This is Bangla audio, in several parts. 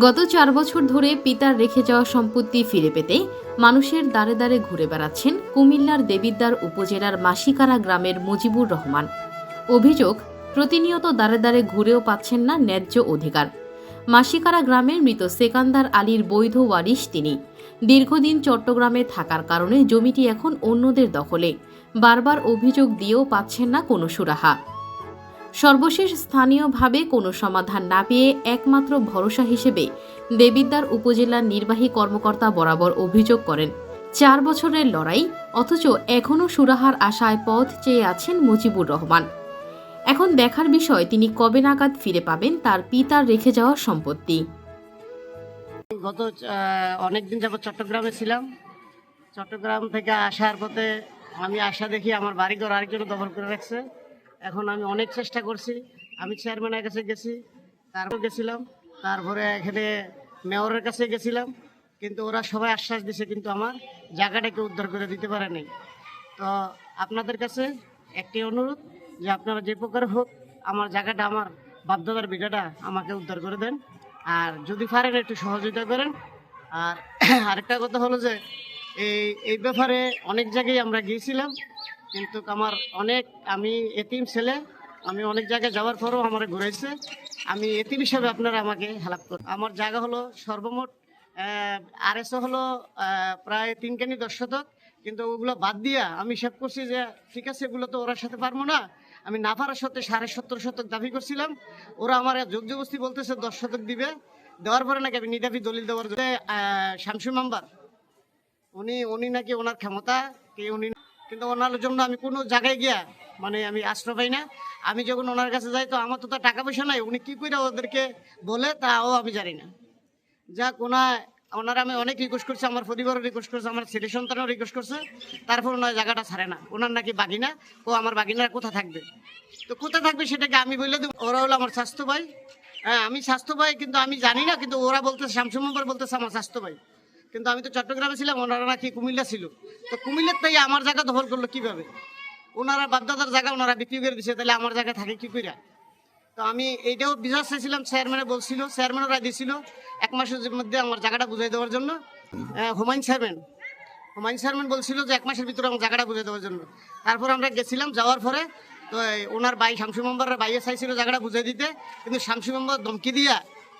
গত চার বছর ধরে পিতার রেখে যাওয়া সম্পত্তি ফিরে পেতে মানুষের দ্বারে দ্বারে ঘুরে বেড়াচ্ছেন কুমিল্লার দেবিদ্বার উপজেলার মাসিকারা গ্রামের মুজিবুর রহমান। অভিযোগ, প্রতিনিয়ত দ্বারে দ্বারে ঘুরেও পাচ্ছেন না ন্যায্য অধিকার। মাসিকারা গ্রামের মৃত সেকান্দার আলীর বৈধ ওয়ারিশ তিনি। দীর্ঘদিন চট্টগ্রামে থাকার কারণে জমিটি এখন অন্যদের দখলে। বারবার অভিযোগ দিয়েও পাচ্ছেন না কোনো সুরাহা। সর্বশেষ স্থানীয়ভাবে কোনো সমাধান না পেয়ে একমাত্র ভরসা হিসেবে দেবিদ্বার উপজেলার নির্বাহী কর্মকর্তা বরাবর অভিযোগ করেন। চার বছরের লড়াই, অথচ এখনও সুরাহার আশায় পথ চেয়ে আছেন মুজিবুর রহমান। এখন দেখার বিষয়, তিনি কবে নাগাদ ফিরে পাবেন তার পিতার রেখে যাওয়া সম্পত্তি। গত অনেক দিন যাবত চট্টগ্রামে ছিলাম। চট্টগ্রাম থেকে আসার পথে আমি আশা দেখি আমার বাড়িঘর আরেকজন দখল করে রাখছে। এখন আমি অনেক চেষ্টা করছি। আমি চেয়ারম্যানের কাছে গেছি, তারপর গেছিলাম, তারপরে এখানে মেয়রের কাছে গেছিলাম, কিন্তু ওরা সবাই আশ্বাস দিছে কিন্তু আমার জায়গাটাকে উদ্ধার করে দিতে পারে নাই। তো আপনাদের কাছে একটি অনুরোধ যে আপনারা যে প্রকার হোক আমার জায়গাটা, আমার বাধ্যতার বিটাটা আমাকে উদ্ধার করে দেন। আর যদি পারেন একটু সহযোগিতা করেন। আর আরেকটা কথা হলো যে, এই এই ব্যাপারে অনেক জায়গায় আমরা গিয়েছিলাম কিন্তু আমার অনেক, আমি এতিম ছেলে, আমি অনেক জায়গায় যাওয়ার পরও আমার ঘুরেছে আমি এতিম হিসাবে আপনারা আমাকে হেল্প করুন আমার জায়গা হলো সর্বমোট আর আরএসও হলো প্রায় তিন কেনি দশ শতক কিন্তু ওগুলো বাদ দিয়া আমি হিসাব করছি যে, ঠিক আছে, এগুলো তো ওরার সাথে পারব না। আমি না পারার সত্ত্বে সাড়ে সত্তর শতক দাবি করছিলাম। ওরা আমার যোগ জবস্তি বলতেছে, দশ শতক দিবে। দেওয়ার পরে নাকি আমি নিদাবি দলিল দেওয়ার জন্য শামসু মেম্বার। উনি উনি নাকি ওনার ক্ষমতা, কে উনি কিন্তু ওনার জন্য আমি কোনো জায়গায় গিয়া মানে আমি আশ্রয় পাই না। আমি যখন ওনার কাছে যাই, তো আমার তো তার টাকা পয়সা নাই, উনি কি করে ওদেরকে বলে তাও আমি জানি না। যাক, ওনা, ওনারা আমি অনেক রিকোয়েস্ট করছি, আমার পরিবারও রিকোয়েস্ট করছে, আমার ছেলে সন্তানও রিকোয়েস্ট করছে, তারপর ওনার জায়গাটা ছাড়ে না। ওনার নাকি বাগিনা, ও আমার বাগিনারা কোথায় থাকবে? তো কোথায় থাকবে সেটাকে আমি বলে দেবো। ওরা হলো আমার স্বাস্থ্য ভাই হ্যাঁ আমি স্বাস্থ্য ভাই কিন্তু আমি জানি না, কিন্তু ওরা বলতেছে শামসু মেম্বার বলতেছে, আমার স্বাস্থ্য ভাই কিন্তু আমি তো চট্টগ্রামে ছিলাম, ওনারা নাকি কুমিল্লা ছিল। তো কুমিল্লার তাই আমার জায়গা দখল করল কীভাবে? ওনারা বাপদাদার জায়গা ওনারা বিক্রি করে দিচ্ছে তাহলে আমার জায়গা থাকে কি কইরা? তো আমি এইটাও বিশ্বাস চাইছিলাম চেয়ারম্যানে বলছিল চেয়ারম্যানও রায় এক মাসের মধ্যে আমার জায়গাটা বুঝাই দেওয়ার জন্য। হুমায়ুন চেয়ারম্যান। হুমায়ুন চেয়ারম্যান বলছিল যে এক মাসের ভিতরে আমার জায়গাটা বুঝাই দেওয়ার জন্য। তারপর আমরা গেছিলাম, যাওয়ার পরে তো ওনার বাই শামসু মেম্বারের বাইরে চাইছিল জায়গাটা বুঝাই দিতে, কিন্তু শামসু মেম্বার ধমকি দিয়া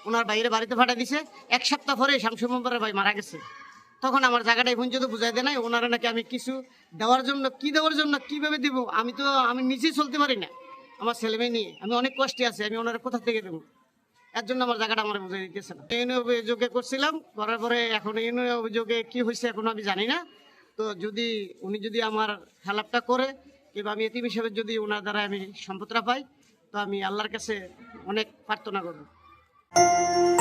ওনার বাইরে বাড়িতে ফাটা দিছে। এক সপ্তাহ পরে শামসু মেম্বারের ভাই মারা গেছে। তখন আমার জায়গাটা যদি বুঝাই দেয় নাই ওনারা নাকি আমি কিছু দেওয়ার জন্য, কি দেওয়ার জন্য, কীভাবে দিব? আমি তো, আমি নিজেই চলতে পারি না। আমার ছেলে মেয়ে নিয়ে। আমি অনেক কষ্টে আছি, আমি ওনারা কোথা থেকে দেবো? এর জন্য আমার জায়গাটা আমার বুঝে দিতেছে না। এই অভিযোগে করছিলাম, করার পরে এখন এই অভিযোগে কি হয়েছে এখন আমি জানি না। তো যদি, উনি যদি আমার হেল্পটা করে, কিংবা আমি এতিম হিসেবে যদি ওনার দ্বারা আমি সম্পদটা পাই, তো আমি আল্লাহর কাছে অনেক প্রার্থনা করব। Música